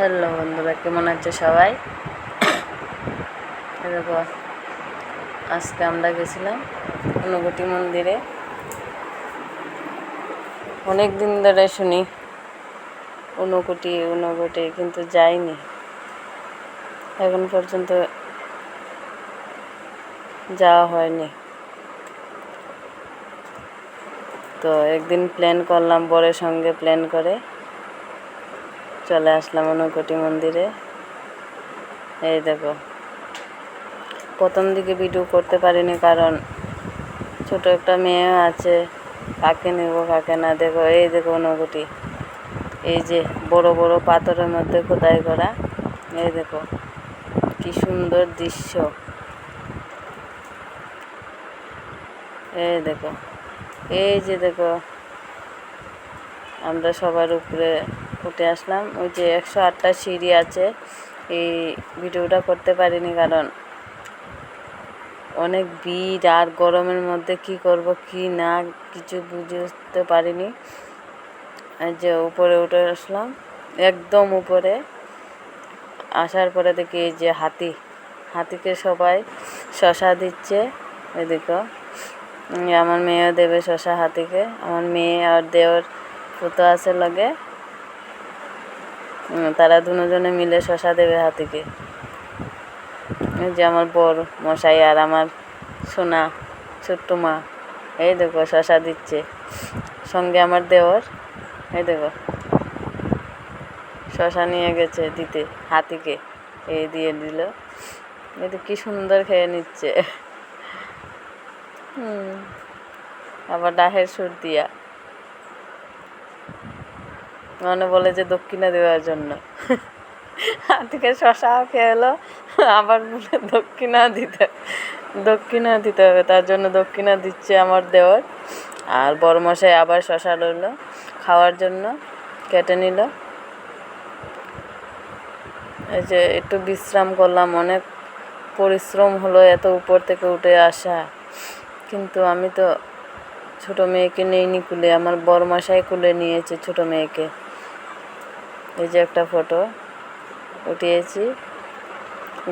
Hello বন্ধুরা, কেমন আছে সবাই? দেখো, আজকে আমরা গেছিলাম ঊনকোটি মন্দিরে। অনেক দিন ধরে শুনি ঊনকোটি ঊনকোটি কিন্তু যাইনি। এখন পর্যন্ত যাওয়া হয়নি। তো একদিন প্ল্যান করলাম, বরের সঙ্গে প্ল্যান করে। চলে আসলাম ঊনকোটি মন্দিরে। এই দেখো। প্রথম দিকে ভিডিও করতে পারিনি কারণ ছোট একটা মেয়ে আছে, কাকে নেব, কাকে না? দেখো, এই দেখো ঊনকোটি এই যে বড় বড় পাথরের মধ্যে খোদাই করা। এই দেখো, কি সুন্দর দৃশ্য। এই দেখো, এই যে দেখো, আমরা সবার উপরে উঠে আসলাম। ওই যে একশো আটটা সিঁড়ি আছে। এই ভিডিওটা করতে পারিনি কারণ অনেক ভিড় আর গরমের মধ্যে কি করব, কি না কিছু বুঝতে পারিনি। যে উপরে উঠে আসলাম, একদম উপরে। আসার পরে দেখি এই যে হাতি, হাতিকে সবাই শশা দিচ্ছে। এদিকে আমার মেয়েও দেবে শশা হাতিকে। আমার মেয়ে আর দেওর পুতো আছে লগে। তারা দুজনে মিলে শশা দেবে হাতিকে। যে আমার বর, মশাই আর আমার সোনা, ছোট্ট মা। এই দেখো, শশা দিচ্ছে। সঙ্গে আমার দেওর। এই দেখো। শশা নিয়ে গেছে দিতে, হাতিকে। এই দিয়ে দিল। এই তো কি সুন্দর খেয়ে নিচ্ছে। আবার ডাহের সুর দিয়া। মানে বলে যে দক্ষিণা দেওয়ার জন্য। শশাও খেয়ে এলো, আবার বলে দক্ষিণা দিতে দক্ষিণা দিতে হবে, তার জন্য দক্ষিণা দিচ্ছে আমার দেওয়ার আর বড় মশাই আবার শশা রইল খাওয়ার জন্য কেটে নিল। এই যে একটু বিশ্রাম করলাম, অনেক পরিশ্রম হলো এত উপর থেকে উঠে আসা। কিন্তু আমি তো ছোট মেয়েকে নেইনি কুলে আমার বড় মশাই কুলে নিয়েছে ছোট মেয়েকে। এই যে একটা ফটো উঠিয়েছি।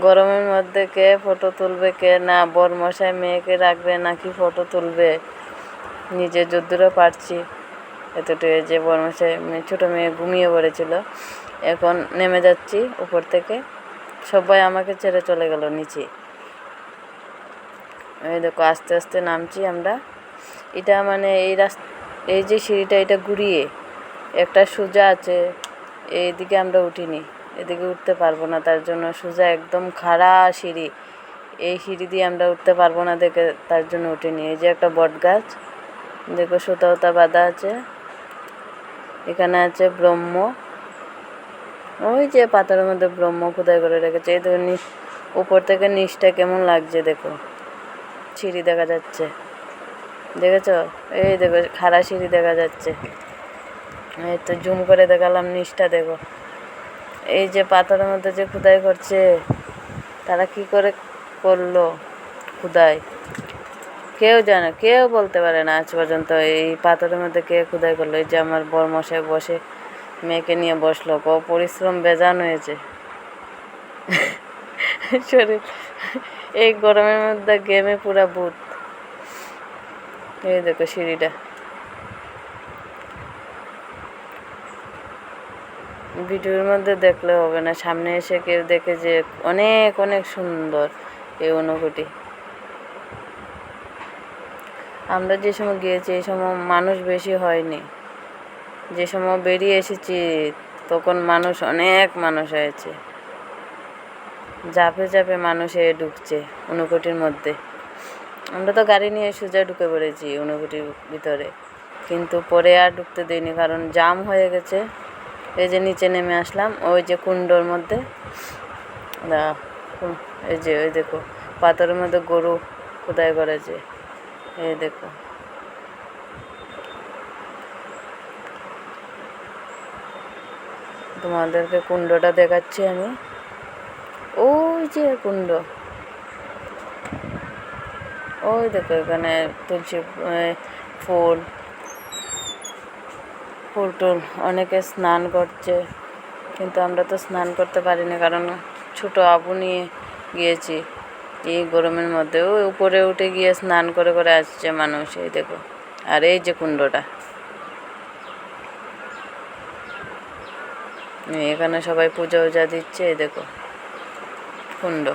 গরমের মধ্যে কে ফটো তুলবে, কে না? বর মশাই মেয়েকে রাখবে নাকি ফটো তুলবে? নিজে যদ্দূরও পারছি। এতটুকু যে বর মশাই মেয়ে, ছোটো মেয়ে ঘুমিয়ে পড়েছিল। এখন নেমে যাচ্ছি উপর থেকে। সবাই আমাকে ছেড়ে চলে গেল নিচে। এই দেখো, আস্তে আস্তে নামছি আমরা। এটা মানে এই রাস্তা, এই যে সিঁড়িটা, এটা ঘুরিয়ে একটা সোজা আছে। এইদিকে আমরা উঠিনি, এদিকে উঠতে পারব না, তার জন্য সোজা একদম খাড়া সিঁড়ি। এই সিঁড়ি দিয়ে আমরা উঠতে পারব না, দেখে তার জন্য উঠিনি। এই যে একটা বট গাছ, দেখো সুতা উতা বাঁধা আছে, এখানে আছে ব্রহ্ম। ওই যে পাথরের মধ্যে ব্রহ্ম খোদাই করে রেখেছে, এই দেখো উপর থেকে নিচটা কেমন লাগছে দেখো। সিঁড়ি দেখা যাচ্ছে, দেখেছ? এই দেখো, খাড়া সিঁড়ি দেখা যাচ্ছে। এই তো জুম করে দেখালাম, নিচটা দেখো। এই যে পাথরের মধ্যে যে খুদাই করছে, তারা কি করে করল খুদাই? কেউ জানে কেউ বলতে পারে না আজ পর্যন্ত এই পাথরের মধ্যে কে খুদাই করল। এই যে আমার বর মশাই বসে মেয়েকে নিয়ে বসল ক পরিশ্রম বেজান হয়েছে। শরীর, এই গরমের মধ্যে গেমে পুরা ভূত। এই দেখো সিঁড়িটা। ভিডিওর মধ্যে দেখলে হবে না। সামনে এসে কেউ দেখে যে অনেক অনেক সুন্দর এই অনুভূতি। আমরা যে সময় গিয়েছি, এই সময় মানুষ বেশি হয়নি। যে সময় বেরিয়ে এসেছি, তখন মানুষ অনেক মানুষ হয়েছে। জাপে মানুষ এ ঢুকছে অনুকোটির মধ্যে। আমরা তো গাড়ি নিয়ে সোজা ঢুকে পড়েছি অনুকোটির ভিতরে। কিন্তু পরে আর ঢুকতে দিইনি, কারণ জাম হয়ে গেছে। এই যে নিচে নেমে আসলাম, ওই যে কুণ্ডর মধ্যে। এই যে ওই দেখো, পাথরের মধ্যে গরু খোদাই করেছে এই দেখো। তোমাদেরকে কুণ্ডটা দেখাচ্ছি আমি। ওই যে কুণ্ড। ওই দেখো, এখানে তুলসী ফুল ফুল টুল অনেকে স্নান করছে, কিন্তু আমরা তো স্নান করতে পারিনি কারণ ছোট আবু নিয়ে গিয়েছি। এই গরমের মধ্যেও উপরে উঠে গিয়ে স্নান করে করে আসছে মানুষ, এই দেখো। আর এই যে কুণ্ডটা। এখানে সবাই পূজা উজা দিচ্ছে, এই দেখো। কুণ্ড।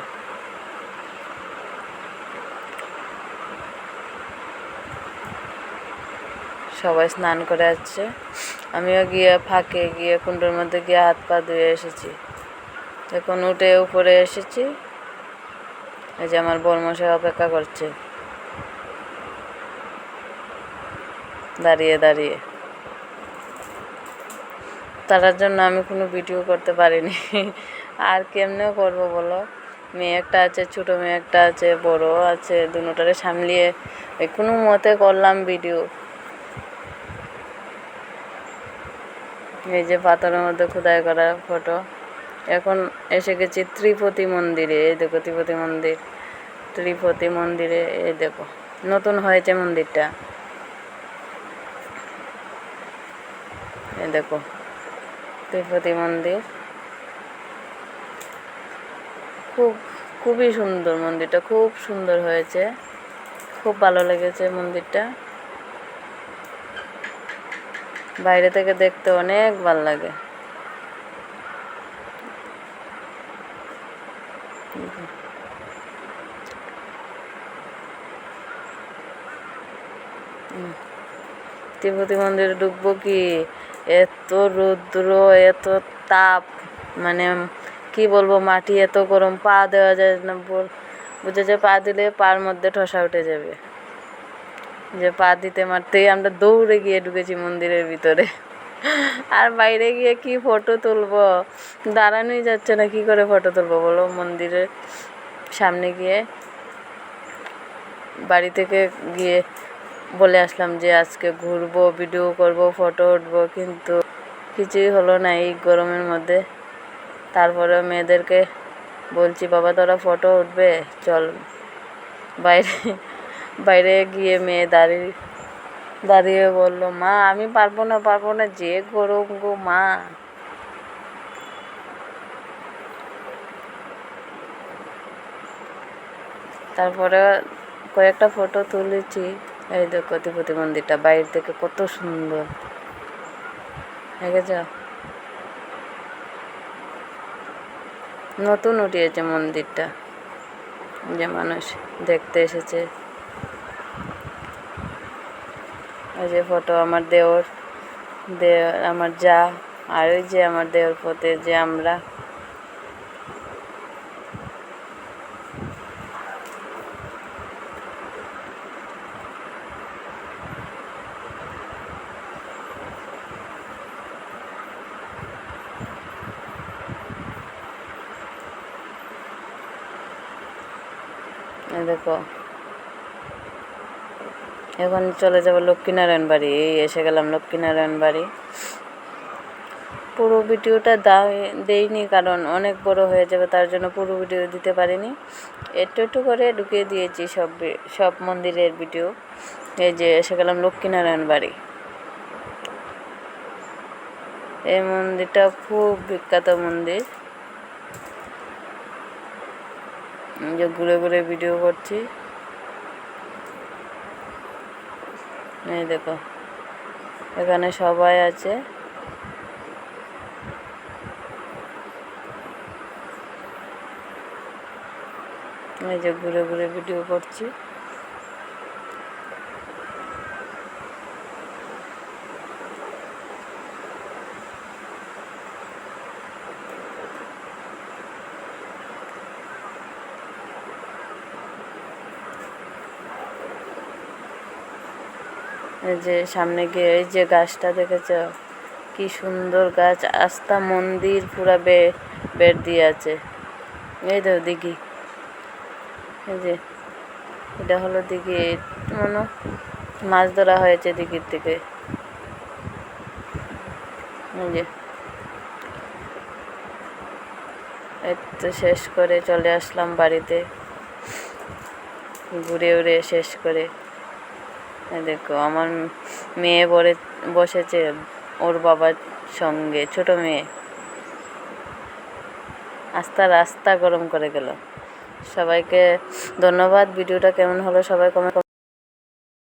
সবাই স্নান করে আসছে। আমিও গিয়ে ফাঁকে গিয়ে কুণ্ডের মধ্যে গিয়ে হাত পা ধুয়ে এসেছি। এখন উঠে উপরে এসেছি। এই যে আমার বর্মশাই অপেক্ষা করছে। দাঁড়িয়ে দাঁড়িয়ে। তার জন্য আমি কোনো ভিডিও করতে পারিনি। আর কেমনেও করব বলো? মেয়ে একটা আছে, ছোটো মেয়ে একটা আছে বড় আছে, দুটারে সামলিয়ে, কোনো মতে করলাম ভিডিও। এই যে পাথরের মধ্যে খোদাই করা ফটো এখন এসে গেছি ত্রিপতি মন্দিরে, এই দেখো ত্রিপতি মন্দির। ত্রিপতি মন্দিরে, এই দেখো, নতুন হয়েছে মন্দিরটা। এই দেখো, ত্রিপতি মন্দির। খুব, খুবই সুন্দর মন্দিরটা, খুব সুন্দর হয়েছে। খুব ভালো লেগেছে মন্দিরটা। বাইরে থেকে দেখতে অনেক ভালো লাগে। তিরুপতি মন্দিরে ঢুকবো কি? এত রৌদ্র, এত তাপ মানে কি বলব, মাটি এত গরম, পা দেওয়া যায় না। বল বুঝে যে পা দিলে পার মধ্যে ঠসা উঠে যাবে। যে পা দিতে মারতেই আমরা দৌড়ে গিয়ে ঢুকেছি মন্দিরের ভিতরে। আর বাইরে গিয়ে কি ফটো তুলবো? দাঁড়ানোই যাচ্ছে না, কি করে ফটো তুলবো বলো? মন্দিরের সামনে গিয়ে বাড়ি থেকে গিয়ে বলে আসলাম যে আজকে ঘুরবো ভিডিও করব ফটো উঠবো, কিন্তু কিছুই হলো না এই গরমের মধ্যে। তারপরে মেয়েদেরকে বলছি, বাবা, তোরা ফটো উঠবে? চল, বাইরে বাইরে গিয়ে মেয়ে দাঁড়িয়ে দাঁড়িয়ে বলল, মা, আমি পারব না পারব না, যে গরম গো মা। তারপরে কয়েকটা ফটো তুলেছি। এই দেখো তিরুপতি মন্দিরটা, বাইরে থেকে কত সুন্দর। দেখেছ? নতুন উঠিয়েছে মন্দিরটা। যে মানুষ দেখতে এসেছে। যে ফটো আমার দেওর দে আমার যা, আর ওই যে আমার দেওর পথে যে আমরা। দেখো এখন চলে যাব লক্ষ্মীনারায়ণ বাড়ি। এই এসে গেলাম লক্ষ্মীনারায়ণ বাড়ি। পুরো ভিডিওটা দেইনি, কারণ অনেক বড় হয়ে যাবে, তার জন্য পুরো ভিডিও দিতে পারিনি। একটু একটু করে ঢুকিয়ে দিয়েছি সব সব মন্দিরের ভিডিও। এই যে এসে গেলাম লক্ষ্মীনারায়ণ বাড়ি। এই মন্দিরটা খুব বিখ্যাত মন্দির। যে ঘুরে ঘুরে ভিডিও করছি। এই দেখো এখানে সবাই আছে। এই যে ঘুরে ঘুরে ভিডিও করছি। যে সামনে গিয়ে এই যে গাছটা দেখেছ, কি সুন্দর গাছ, আস্থা মন্দির পুরা বে বেড দিয়ে আছে। এই তো দিঘি। এই যে, এটা হলো দিঘি, মনে, মাছ ধরা হয়েছে দিঘির থেকে। এই যে শেষ করে চলে আসলাম বাড়িতে। ঘুরে উড়ে শেষ করে। দেখো, আমার মেয়ে বলে, বসেছে ওর বাবার সঙ্গে, ছোট মেয়ে। আস্তা রাস্তা গরম করে গেল। সবাইকে ধন্যবাদ, ভিডিওটা কেমন হলো সবাই কমেন্ট